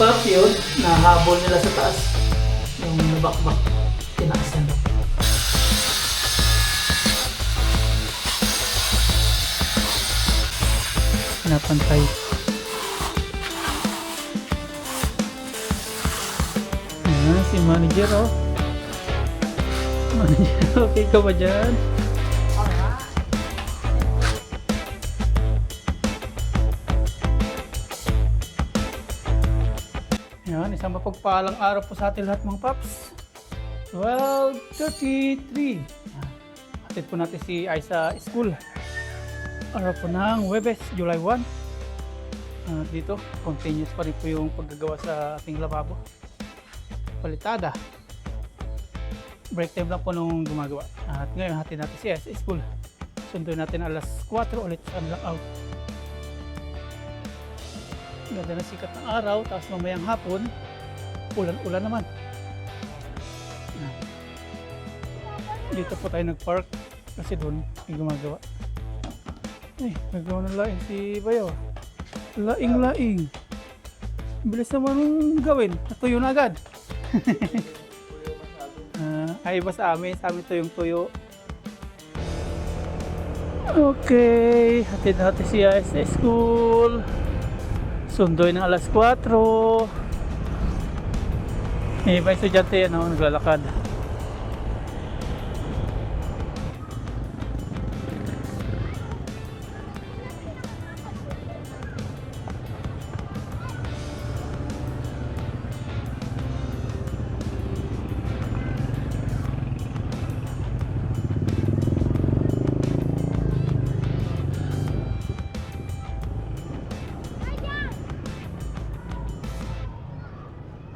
Paps yun, nahabol nila sa taas. Yung nabakbak, tinaasan. Napantay. Ah, si manager oh. Manager, okay ka ba dyan? Mapagpalang araw po sa ating lahat mga paps. 12.33. Yan. Atid po natin si Ay sa school. Araw po ng Webes, July 1. At dito, continuous pa rin po yung paggagawa sa ating lababo. Palitada. Break time lang po nung gumagawa. At ngayon, hatid natin si Ay sa school. Sunduin natin alas 4 ulit sa kanilang out. Ganda ng sikat ng araw, tapos mamayang hapon, ulan-ulan naman. Dito po tayo nag-park kasi doon may gumagawa. Ay, nagawa ng laing si Bayo. Laing-laing. Bilis naman gawin. Natuyo na agad. Ah, ay, iba sa amin. Sa amin tuyong tuyo. Okay. Hatid natin siya sa school. Sundoy ng alas 4. May iba estudyante ano, naglalakad.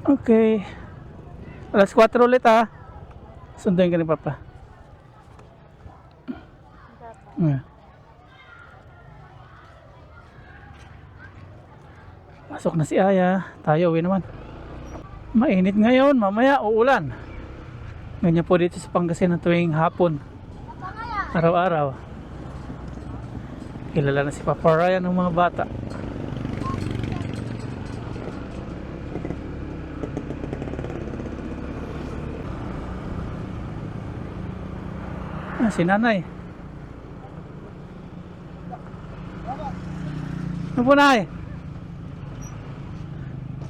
Okay. Alas 4 ulit ha. Sunduin ka ni Papa. Yeah. Pasok na si Aya. Tayo uwi naman. Mainit ngayon. Mamaya uulan. Ganyan po dito sa Pangasinan tuwing hapon. Araw-araw. Kilala na si Papa Ryan ng mga bata. Ah, si nanay. Ano po nay?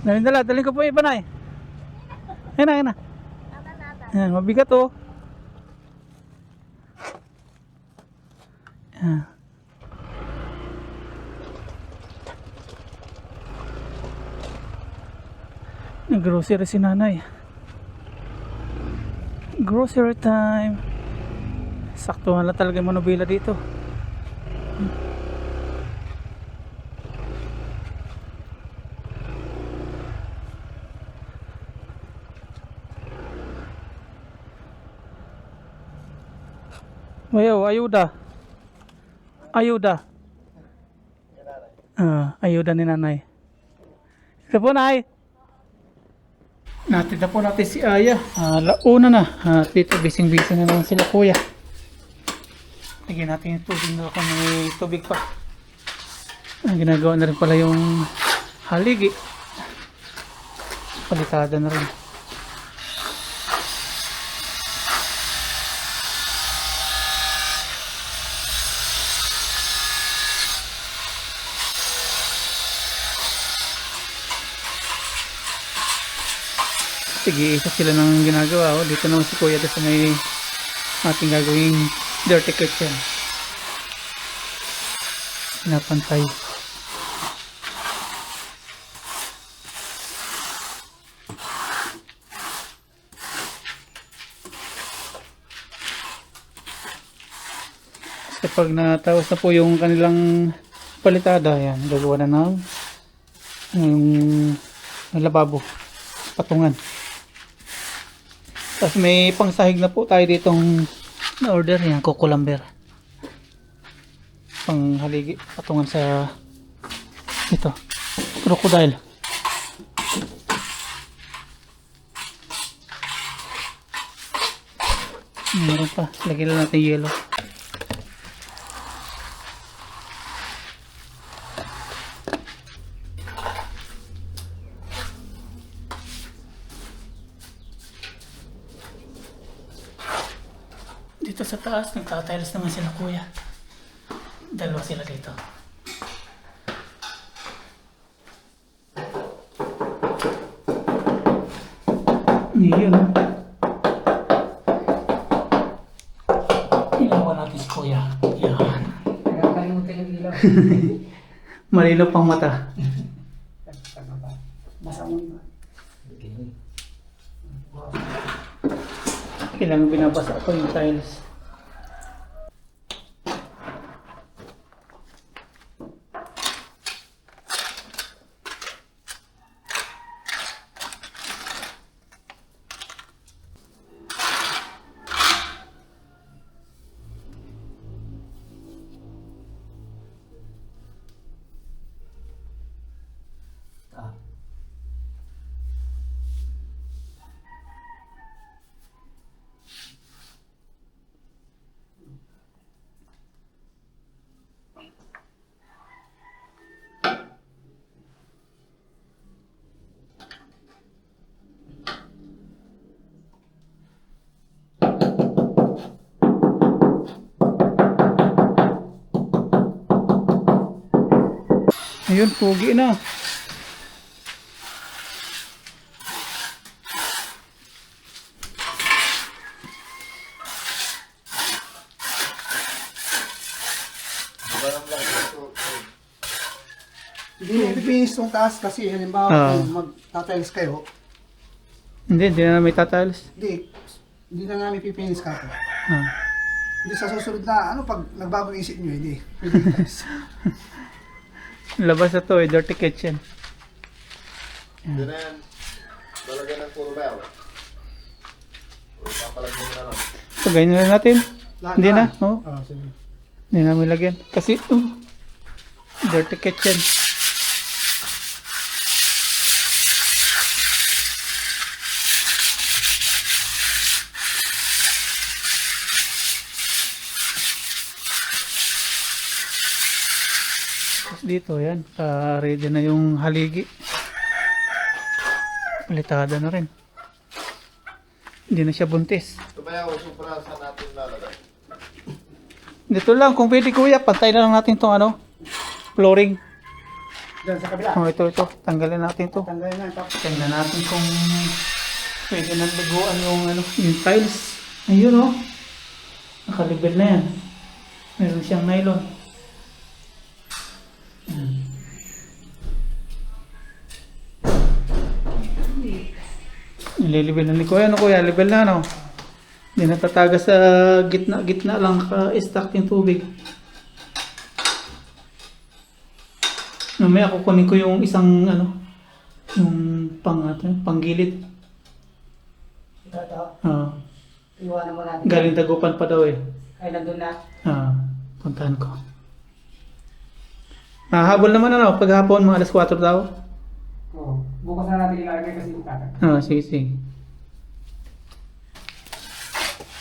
Dalhin dala, dalhin ko po iba nay. Ayan na, ayan na. Ayan, mabigat oh. Ayan. Nag-grocery si nanay. Grocery time. Saktuhan lang talaga yung manubila dito. Ayaw, ayuda. Ayuda. Ah, ayuda ni nanay. Ito po, nay. Natin na po natin si Aya. Ah, launa na. At dito, bising-bising na naman sila kuya. Lagyan natin yung tubig na kung may tubig pa. Ginagawa na rin pala yung haligi. Palitada na rin. Sige, isa sila ng ginagawa. Dito naman si Kuya sa may ating gagawing dirty kitchen. Pinapantay. Kapag natapos na po yung kanilang palitada, yan, gagawa na ng yung lababo, patungan. Tapos may pangsahig na po tayo ditong na-order yan, kukulamber. Panghaligi, patungan sa ito, crocodile. Meron pa, lagyan natin yellow. Dito sa taas, nagtatiles naman sila kuya. Dalawa sila dito. Yun. Ilawan natin si kuya. Yan. Nakakalimutan yung ilaw. Malinaw pang mata. Nasa mo ba? Kailangan binabasa ko yung tiles. Ayun, pugi na. Hindi mo pipinis yung taas kasi halimbawa Ah. kung mag-tiles kayo, Hindi, hindi na may tatiles. hindi, hindi na namin pipinis ka po. Ah. Hindi sa susunod na, ano pag nagbago yung isip nyo, hindi. Pwede. Labas na to eh, dirty kitchen. Hindi na yan. Lalagyan ng puro. O, papalagyan na lang. So, ganyan na natin. Lahat Hindi na, oo. Ah, sige. Hindi namin lagyan. Kasi, uh, dirty kitchen. Dito, yan. ah, ready na yung haligi. Palitada na rin. Hindi na siya buntis. Ito ba yung supra sa natin lalagay? Dito lang, kung pwede kuya, pantay na lang natin tong ano, flooring. Diyan sa kabila. Oh, ito, ito. Tanggalin natin to. Tanggalin na. Tapos, Tingnan natin kung pwede nang liguan yung ano, yung tiles. Ayun oh. Nakalibel na yan. Meron siyang nylon. Nililibel na ni Kuya. Ano Kuya? Libel na no? Hindi natataga sa gitna-gitna lang ka-stack yung tubig. Mamaya kukunin ko yung isang ano, yung pang, ano, panggilid. Ito. Ah, Iwanan mo natin. galing dagupan pa daw eh. Ay, nandun na. Ah, puntahan ko. Ah, habol naman ano, paghapon mga alas 4 daw. Oo. Bukas na natin ilalagay kasi yung kaka. Ah, sige, sige.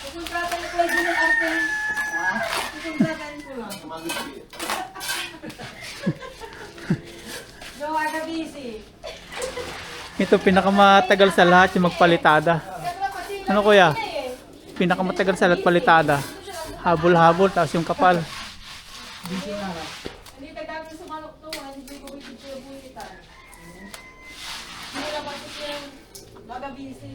Kukontratan ko ay ng arte. Ha? Kukontratan ko lang. Gawa ka busy. Ito pinakamatagal sa lahat yung magpalitada. Ano kuya? na. Pinakamatagal sa lahat palitada. Habol-habol, tapos yung kapal. Hindi ka dami sumanok to. Hindi ko bibigyan yung buwitan. Hindi na pati yung baga busy.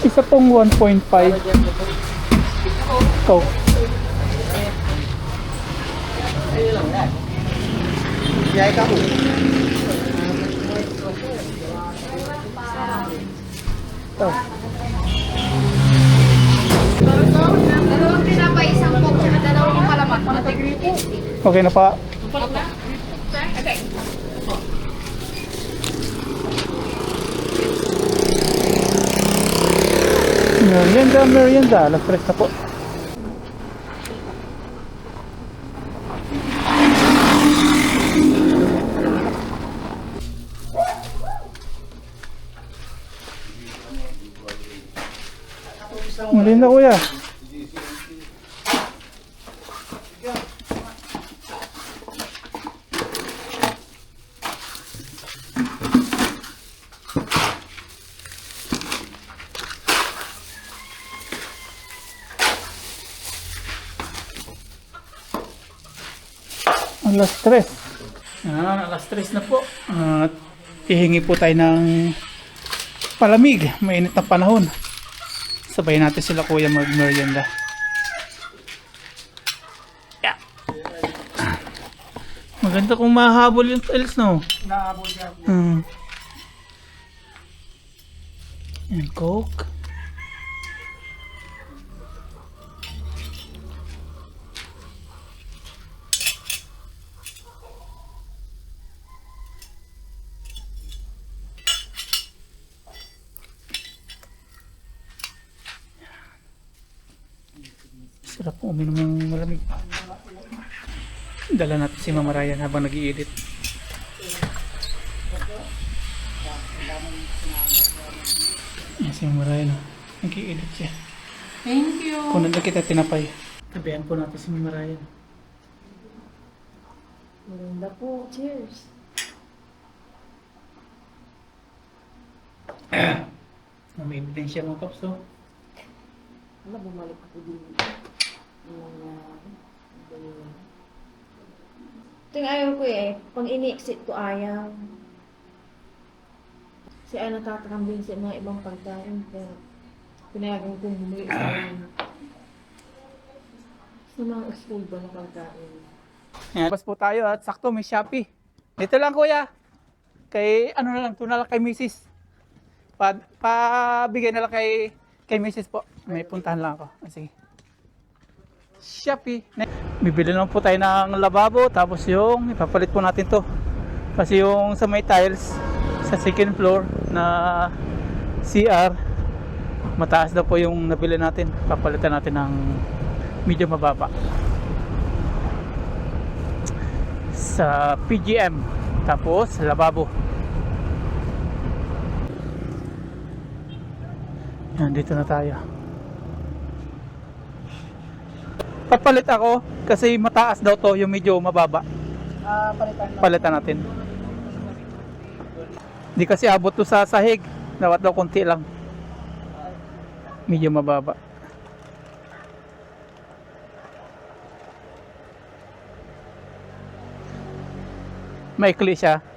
Isa pong 1.5. Coke. biyay ka po. Dalawang tinapay, isang coke, at dalawang palaman. Okay na pa. Merienda, merienda. Alas 3 po. Muli na kuya. Tres. Ah, alas tres na po. At hihingi po tayo ng palamig. Mainit na panahon. Sabay natin sila kuya mag-merienda. Yeah. Maganda kung mahabol yung tiles, no? Naabot siya. Hmm. And coke. Sarap po uminom ng malamig. Dala natin si Mama Ryan habang nag edit Yan si Mama Ryan. nag edit siya. Thank you. Kunan na kita tinapay. Tabihan po natin si Mama Ryan. Maganda po. Cheers. May ebidensya mga kaps, oh. Wala, bumalik ako din. Yung, uh, Ito yung ayaw ko eh. Pag ini-exit ko ayaw. Si ay natatakambing sa mga ibang pagkain. Pero pinayagan kong bumili sa sa mga school ba na pagkain. Yan. Bas po tayo at sakto may Shopee. Dito lang kuya. Kay ano na lang, ito na lang kay Mrs. Pa, pabigay na lang kay kay Mrs. po. May puntahan lang ako. Ah, sige. Shopee. Bibili lang po tayo ng lababo tapos yung ipapalit po natin to. Kasi yung sa may tiles sa second floor na CR mataas daw po yung nabili natin. Papalitan natin ng medyo mababa. sa PGM tapos lababo yan dito na tayo papalit ako kasi mataas daw to yung medyo mababa. Ah, palitan lang. palitan natin. Di kasi abot to sa sahig. Dapat daw konti lang. Medyo mababa. Maikli siya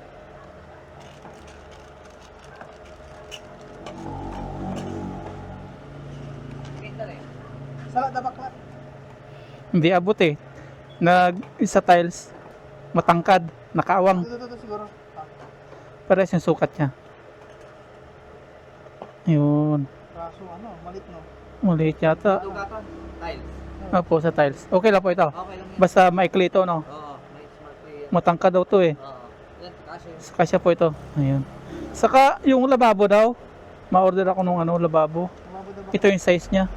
hindi abot eh. Nag sa tiles. Matangkad. Nakaawang. Ito, ito, ito siguro. Ah, pares yung sukat niya. Yun. Kaso ano, malit no. maliit yata. Tugatan, tiles. Opo, sa tiles. Okay lang po ito. Okay lang basta maikli ito no? Oo, may smart play matangkad daw to eh. Oo. Yan, kasi Kasya po ito. Ayun. Saka yung lababo daw, ma-order ako nung ano, lababo. Ito yung size niya.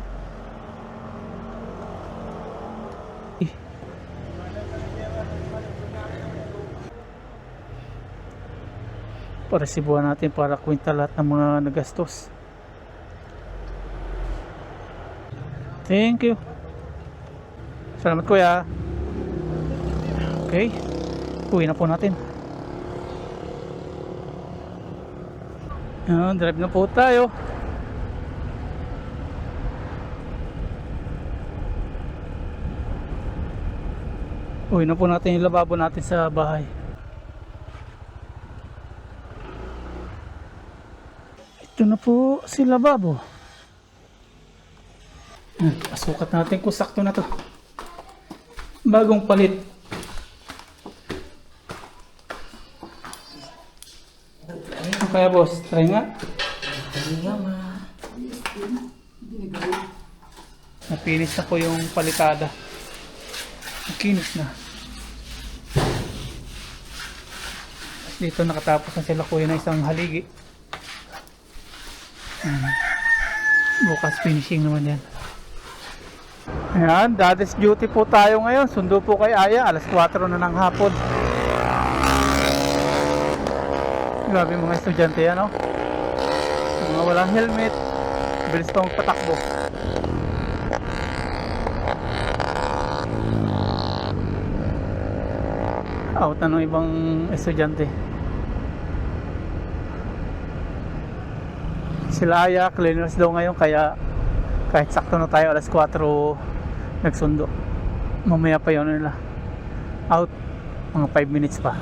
Para sibuhan natin para kwenta lahat ng mga nagastos. Thank you. Salamat kuya. Okay. Uwi na po natin. Yan, drive na po tayo. Uwi na po natin yung lababo natin sa bahay. Ito na po si lababo. Yan, pasukat natin kung sakto na to. Bagong palit. Ano kaya boss? Try nga. Napinis na po yung palitada. Nakinis na. Dito nakatapos na sila kuya na isang haligi. Ayan. Bukas finishing naman yan. Ayan, daddy's duty po tayo ngayon. Sundo po kay Aya. Alas 4 na ng hapon. Grabe mga estudyante yan, oh. no? Mga walang helmet. Bilis pa magpatakbo. Out na ng ibang estudyante. Sila Aya, cleaners daw ngayon kaya kahit sakto na tayo alas 4 nagsundo. Mamaya pa yun nila. Out mga 5 minutes pa.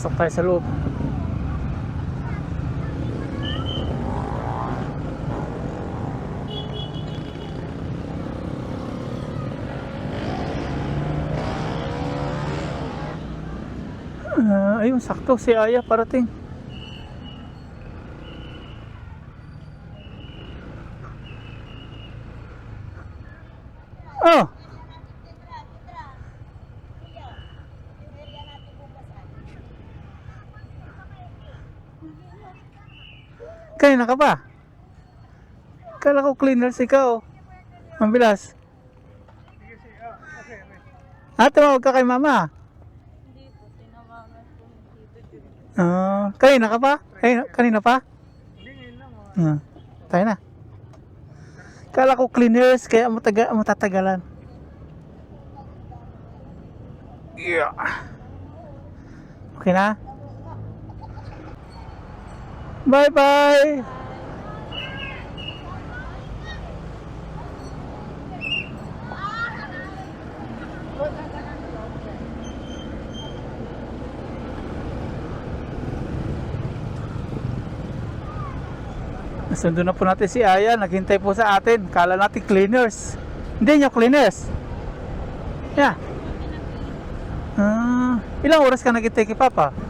Pasok tayo sa loob. Ah, ayun, sakto si Aya parating. Oh. Kanina ka ba? Kala ko cleaners ikaw. Ang bilas. Ah, tumawag ka kay mama. Hindi po, tinawagan po. Ah, kanina ka pa? Kanina, kanina pa? Ah, tayo na. Kala ko cleaners kaya mataga, matatagalan. Yeah. Okay na? Bye-bye! Nasundo na po natin si Aya, naghintay po sa atin. Kala natin cleaners. Hindi niya cleaners. Yeah. Ah, ilang oras ka naghintay kay Papa?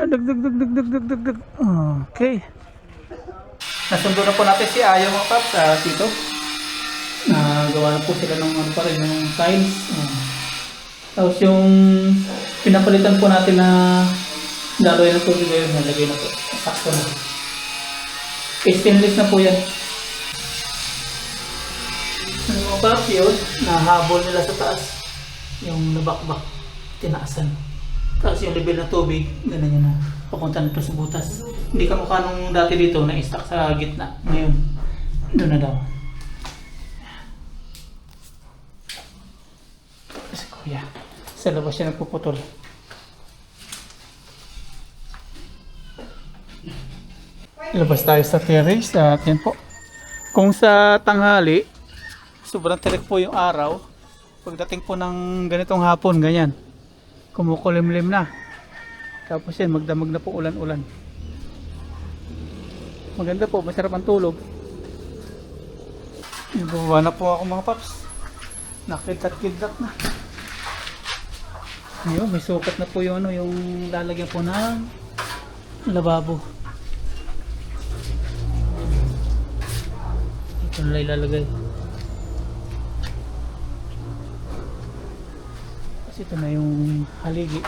Ah, Dug dug dug dug dug dug dug dug Okay. Nasundo na po natin si Ayo mga paps sa dito. Nagawa na po sila ng ano pa rin, ng tiles. Ah. Tapos yung pinapalitan po natin na daloy na tubig ngayon, nalagay na po. Sakto na. Stainless na po yan. Ano mga paps yun, nahabol nila sa taas. Yung nabakbak, tinaasan. Tapos yung level ng tubig, ganun yun na. Papunta na sa butas. Hindi ka mukha nung dati dito na stuck sa gitna. Ngayon, doon na daw. Si kuya. Sa labas siya nagpuputol. Labas tayo sa terrace at yan po. Kung sa tanghali, sobrang tirik po yung araw. Pagdating po ng ganitong hapon, ganyan kumukulimlim na. Tapos yan, magdamag na po ulan-ulan. Maganda po, masarap ang tulog. Ibaba na po ako mga paps. Nakidlat-kidlat na. Ayun, may sukat na po yung ano, yung lalagyan po ng lababo. Ito na ilalagay. Ito na yung haligi.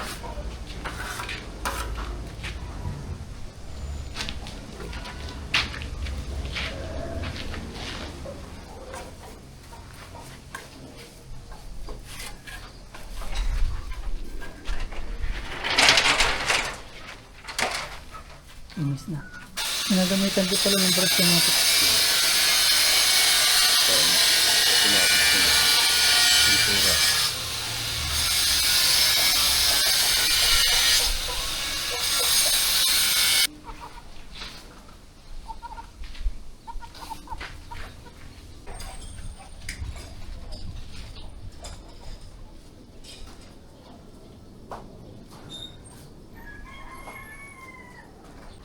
Inis na. Ginagamitan ko pala ng brush yung mga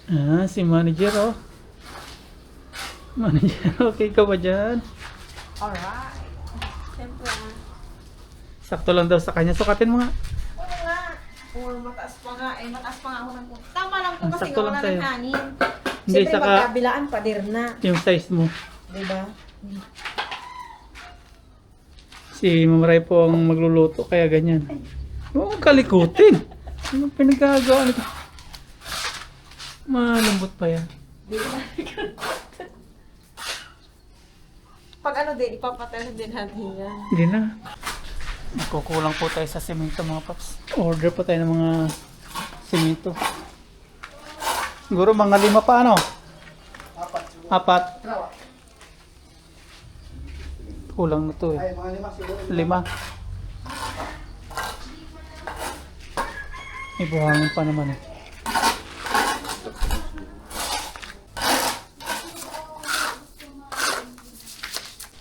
Ah, si manager oh. Manager, okay ka ba dyan? Alright. Siyempre ah. Sakto lang daw sa kanya. Sukatin mo nga. Oo nga. Oo, mataas pa nga. Eh, mataas pa nga ako ng Tama lang po Ang kasi sakto lang wala sa'yo. ng hangin. Hindi, Siyempre, saka- magkabilaan, pader na. Yung size mo. Diba? Si Mamaray po ang magluluto, kaya ganyan. Huwag kang kalikutin. Ano pinagkagawa nito? Malambot pa yan. Pag ano din, ipapatay din natin yan. Hindi na. Kukulang po tayo sa semento mga paps. Order pa tayo ng mga semento. Siguro mga lima pa ano? Apat. Kulang na to eh. Ay, mga lima siguro. Lima. May buhangin pa naman eh.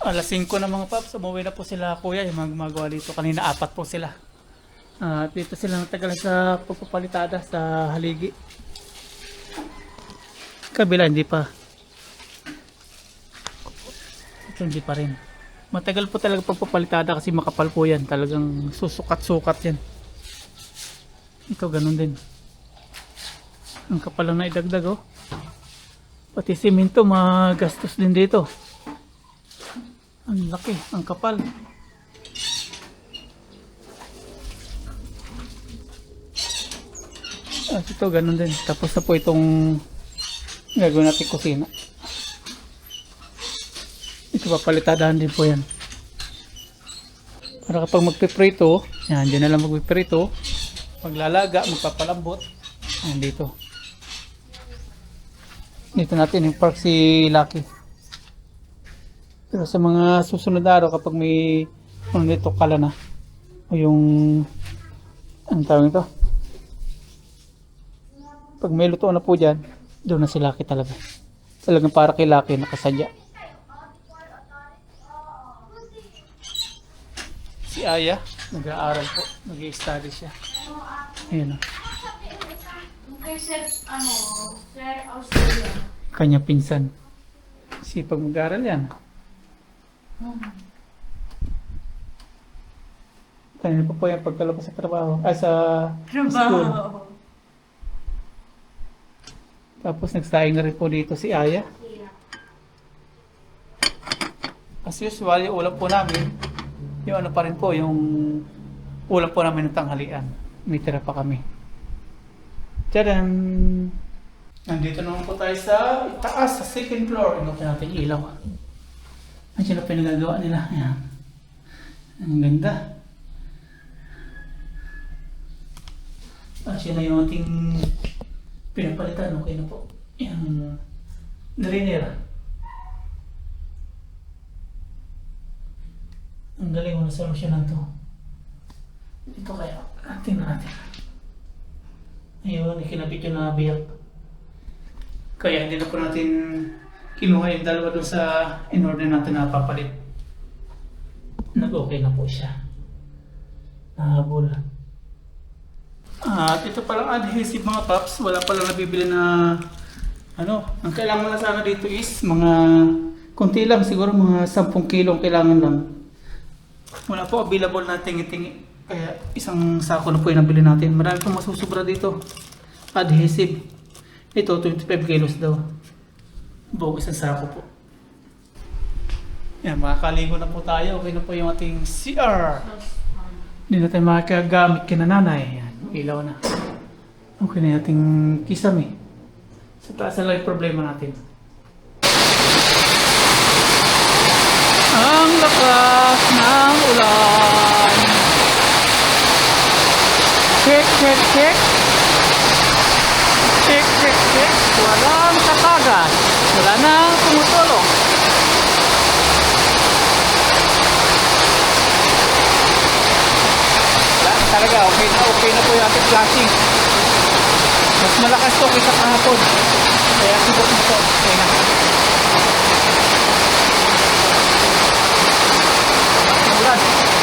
Alas 5 na mga paps, umuwi na po sila kuya, yung mga gumagawa dito. Kanina apat po sila. At dito sila natagal sa pagpapalitada sa haligi. Kabila, hindi pa. Ito hindi pa rin. Matagal po talaga pagpapalitada kasi makapal po yan. Talagang susukat-sukat yan. Ito ganun din. Ang kapal na idagdag oh. Pati simento magastos din dito. Ang laki, ang kapal. Ah, ito ganun din. Tapos na po itong gagawin natin kusina. Ito papalitadahan din po yan. Para kapag magpiprito, yan, dyan na lang magpiprito. Paglalaga, magpapalambot. Yan dito. Dito natin yung park si Lucky. Pero sa mga susunod araw kapag may ano nito kala na o yung ang tawag ito pag may luto na po dyan doon na si Lucky talaga. Talagang para kay Lucky nakasadya. Si Aya nag-aaral po. Nag-i-study siya. Ayun o Kay Sir, ano, kanya pinsan. Sipag mag-aaral yan kanina pa po yung pagkalabas sa trabaho ay sa school tapos nagsaing na rin po dito si Aya as usual yung ulam po namin yung ano pa rin po yung ulam po namin ng tanghalian may tira pa kami Tadam! Nandito naman po tayo sa taas, sa second floor. Inutin natin yung ilaw. Ang sila pinagagawa nila. Ayan. Ang ganda. Ah, siya na yung ating pinapalitan. Okay na po. Yung drainer. Ang galing mo na solusyonan to. Ito kaya. Tingnan natin. Ayun, ikinabit yung na belt. Kaya hindi na po natin kinuha yung dalawa doon sa in-order natin na papalit. Nag-okay na po siya. Nahabol. At ito palang adhesive mga paps, wala palang nabibili na ano, ang kailangan na sana dito is mga konti lang, siguro mga 10 kilo ang kailangan lang. Wala po available na tingi-tingi. Kaya isang sako na po yung nabili natin. Marami pong masusubra dito. Adhesive. Ito, 25 kilos daw. Buong isang sako po. Yan, makakaligo na po tayo. Okay na po yung ating CR. Hindi na tayo makakagamit kina nanay. Yan, ilaw na. Okay na yung ating kisame. Sa taas lang yung problema natin. Ang lakas ng ulan. Check, check, check. Check, check, check. Walang katagas. Wala nang tumutulong. Wala, talaga, okay na, okay na po yung ating flashing. Mas malakas to kaysa kahapon. Kaya siguro nito, okay na. Ulan.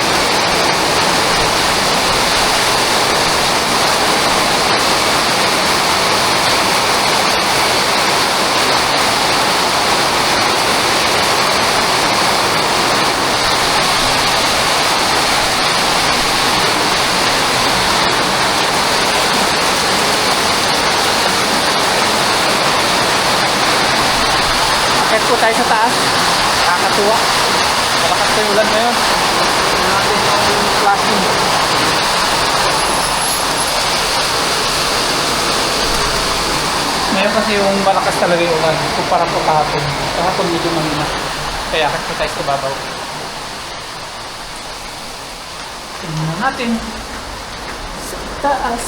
Akit po tayo sa taas. Nakakatuwa. Malakas yung ulan ngayon. Tingnan natin yung classroom. Ngayon kasi yung malakas talaga yung ulan kumpara po kahapon. Kahapon medyo mahina. Kaya akit po tayo sa babaw. Tingnan natin sa taas.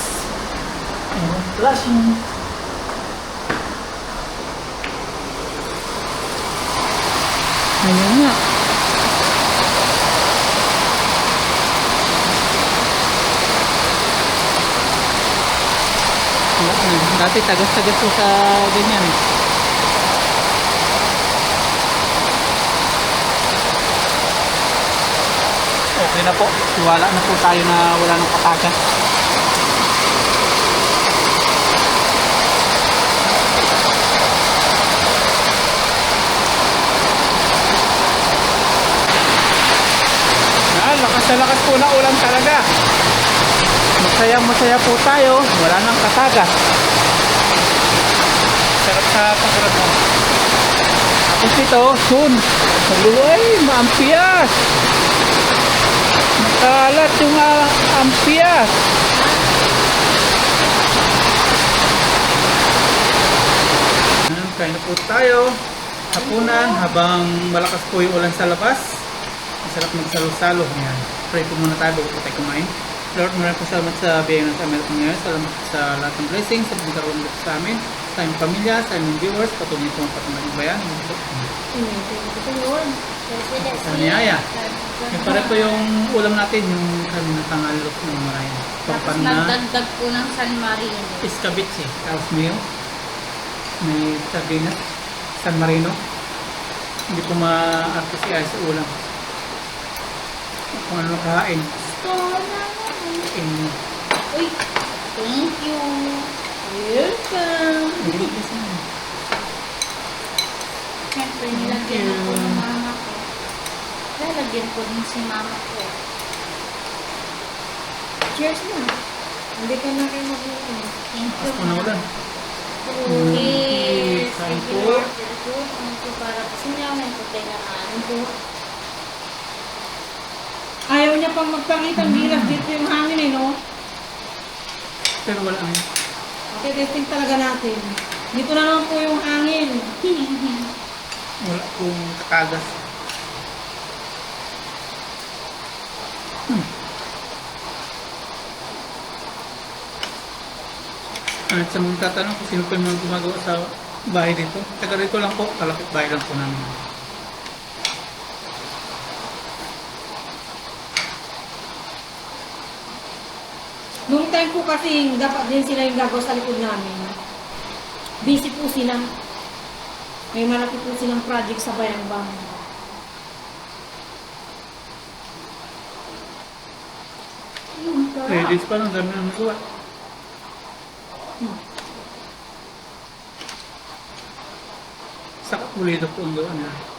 Ayan, flashing. Ayan nga. Dati tagas-tagas po sa ganyan. Okay na po. Wala na po tayo na wala nang katagas. Ah, lakas po na ulan talaga. Masaya masaya po tayo. Wala nang katagas. Sarap sa pakiramdam. Tapos ito, soon. Ay, maampias. Makalat yung uh, ampias. Ayan, Kain na po tayo. Hapunan habang malakas po yung ulan sa labas. Masarap magsalo-salo. Ayan. Pray po muna tayo bago po tayo kumain. Lord, maraming po salamat sa biyaya ng sa Amerika ngayon. Salamat sa lahat ng blessings sa pagkaroon dito sa amin, sa aming pamilya, sa aming viewers, patuloy po ang patuloy bayan. Amen. Sa niyaya. Yung pare po yung ulam natin, yung kami na tangalok ng marayan. Tapos na nagdagdag po ng San Marino. Escabitse, tapos mayo, may sardinas, San Marino. Hindi po ma-arte si Ay sa ulam. Kung ano kahain. In, Uy, thank you. Welcome. Siyempre, nilagyan ako ng mama ko. Lalagyan ko din si mama ko. Cheers na. Hindi ka na kayo mag-iwan. Thank you. Po na ulan. Cheers. Kain Thank you. Thank you. Para sinyaman ko tayo na ano po. Ayaw niya pang magpakita, ang gilas dito yung hangin eh, no? Pero wala ay. Okay, testing talaga natin. Dito na naman po yung hangin. Wala pong katagas. Hmm. At sa mga tatanong kung sino po yung mga gumagawa sa bahay dito. Taga rito lang po, kalapit bahay lang po namin. Time po kasi, dapat din sila yung gagawa sa likod namin. Busy po sila. May malaki po silang project sa Bayambang. Ladies pa lang, dami na nagawa. Saka pulido po ang gawa nila.